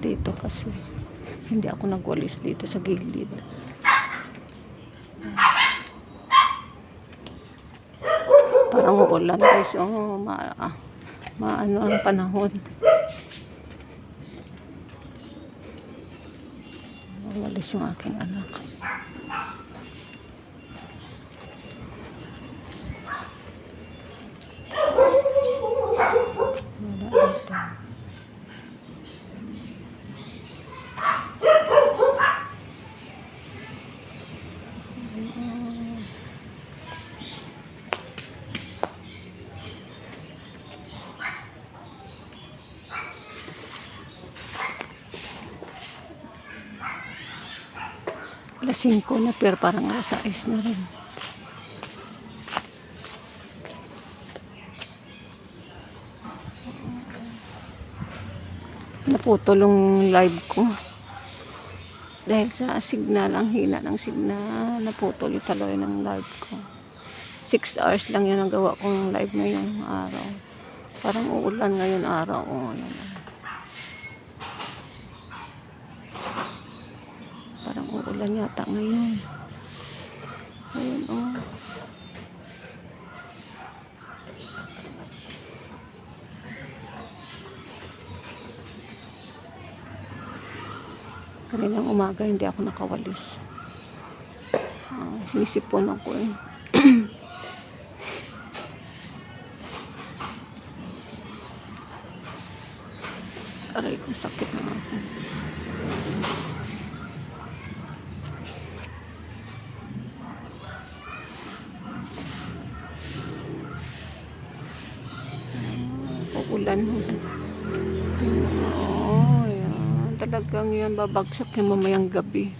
dito kasi hindi ako nagwalis dito sa gilid. Parang uulan guys. Oh, ma, ah, maano ang panahon. Walis yung aking anak. Wala dito. Alas 5 na pero parang alas 6 na rin. Naputol yung live ko. Dahil sa signal, ang hina ng signal, naputol yung taloy ng live ko. 6 hours lang yun ang kong live ngayong araw. Parang uulan ngayon araw. Oh, yan. Parang uulan yata ngayon. Ayun, oh. Kaninang umaga hindi ako nakawalis. Ah, sinisipon ako eh. Aray ko, sakit na ako. Uulan. Oo, yan. Talagang yan, babagsak yung mamayang gabi.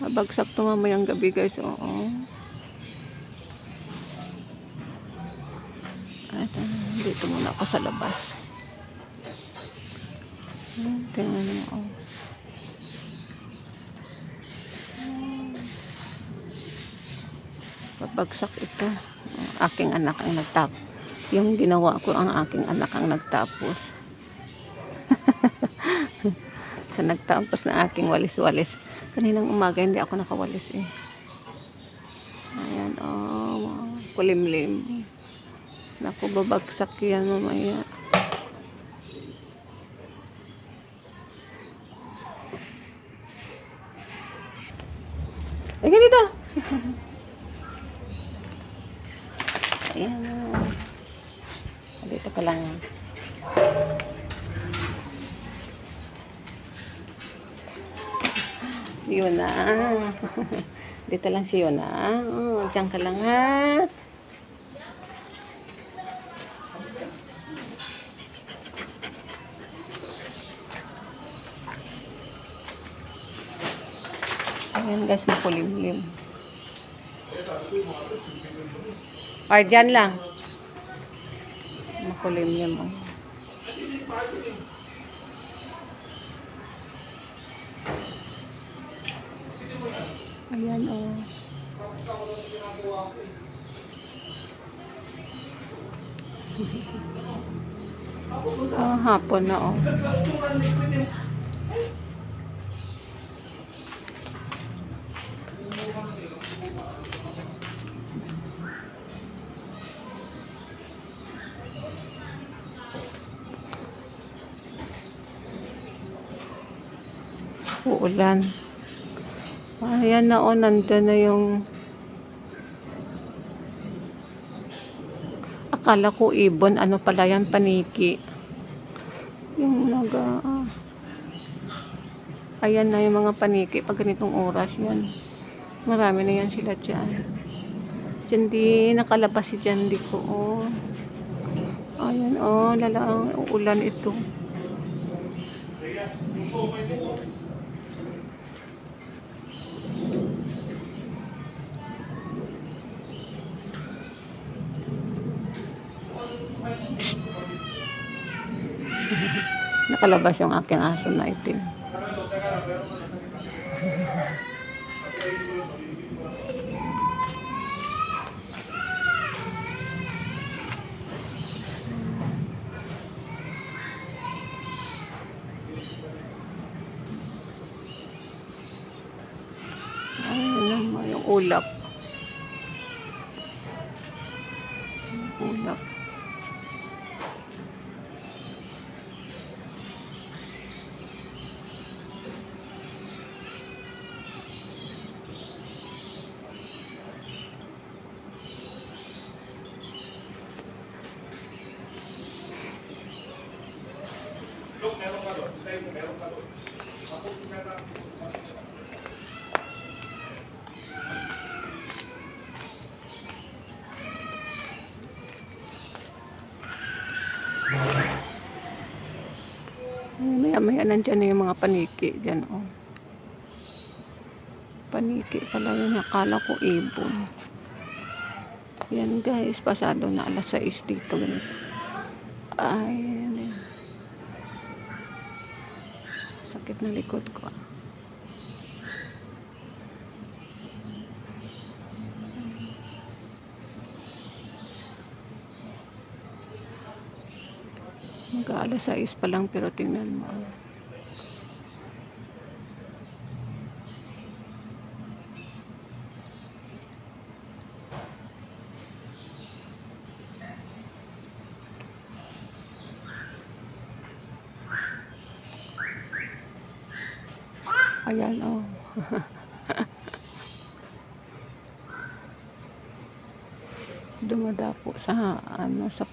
Babagsak to mamayang gabi, guys. Oo. At, ah, dito muna ako sa labas. Tingnan mo, oh. Babagsak ito. Aking anak ang nagtap. Yung ginawa ko, ang aking anak ang nagtapos. sa nagtapos na aking walis-walis. Kaninang umaga hindi ako nakawalis eh. Ayan, oh, kulimlim. Naku, babagsak yan mamaya. Ay, ganito. Ayan, oh. Dito ka lang. Si Yuna. Dito lang si Yuna. Oh, diyan ka lang ha. Ayan guys, makulimlim. Ay, dyan lang. Makulimlim. Oh. Ayan oh. Ah, hapon na oh. Uulan. Ayan na oh, nandun na yung akala ko ibon, ano pala yan, paniki. Yung naga, ah. ayan na yung mga paniki pag ganitong oras yan. Marami na yan sila dyan. Dyan di, nakalabas si dyan di ko, oh. Ayan, oh, lalang ulan ito. nakalabas yung aking aso na itim. Ay, ano yung ulap. Maya maya nandyan na yung mga paniki dyan oh. Paniki pala yun. Akala ko ibon. Yan guys. Pasado na alas 6 dito. Ay, yan yan. Sakit na likod ko. Mag-aalas 6 pa lang pero tingnan mo. Ayan oh. Dumadapo sa ano sa